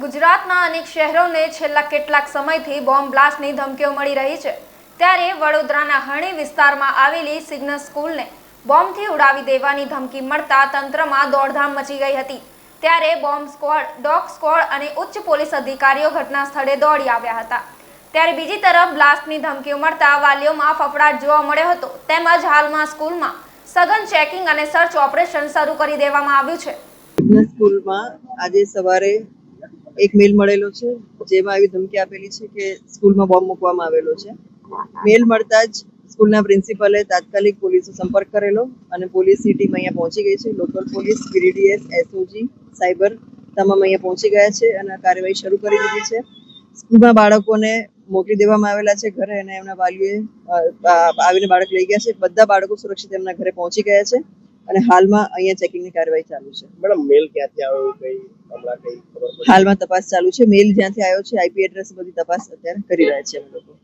ગુજરાતના અનેક શહેરોને છેલ્લા કેટલાક સમયથી બોમ્બ બ્લાસ્ટની ધમકીઓ મળી રહી છે. ત્યારે વડોદરાના હણી વિસ્તારમાં આવેલી સિગ્નલ સ્કૂલને બોમ્બથી ઉડાવી દેવાની ધમકી મળતા તંત્રમાં દોડધામ મચી ગઈ હતી. ત્યારે બોમ્બ સ્ક્વોડ, ડોગ સ્ક્વોડ અને ઉચ્ચ પોલીસ અધિકારીઓ ઘટના સ્થળે દોડી આવ્યા હતા. ત્યારે બીજી તરફ બ્લાસ્ટની ધમકીઓ મળતા વાલીઓમાં ફફડાટ જોવા મળ્યો હતો. તેમજ હાલમાં સ્કૂલમાં સઘન ચેકિંગ અને સર્ચ ઓપરેશન શરૂ કરી દેવામાં આવ્યું છે. સ્કૂલમાં આજે સવારે એક મેલ મળેલો છે, જેમાં એવી ધમકી આપેલી છે કે સ્કૂલમાં બોમ્બ મૂકવામાં આવેલો છે. મેલ મળતા જ સ્કૂલના પ્રિન્સિપલે તાત્કાલિક પોલીસનો સંપર્ક કરેલો અને પોલીસની ટીમ અહીંયા પહોંચી ગઈ છે. Local police BDDS SOG, cyber તમામ અહીંયા પહોંચી ગયા છે અને કાર્યવાહી શરૂ કરી દીધી છે. સ્કૂલમાં બાળકોને મોકલી દેવામાં આવેલા છે ઘરે અને એમના વાલીઓએ આવીને બાળક લઈ ગયા છે. બધા બાળકો સુરક્ષિત એમના ઘરે પહોંચી ગયા છે. અને હાલમાં અહીંયા ચેકિંગની કાર્યવાહી ચાલુ છે. મેડમ મેલ ક્યાંથી આવ્યો? કઈ હમણાં કઈ ખબર હાલમાં તપાસ ચાલુ છે. મેલ જ્યાંથી આવ્યો છે આઈપી એડ્રેસ બધી તપાસ અત્યારે કરી રહ્યા છે અમે લોકો.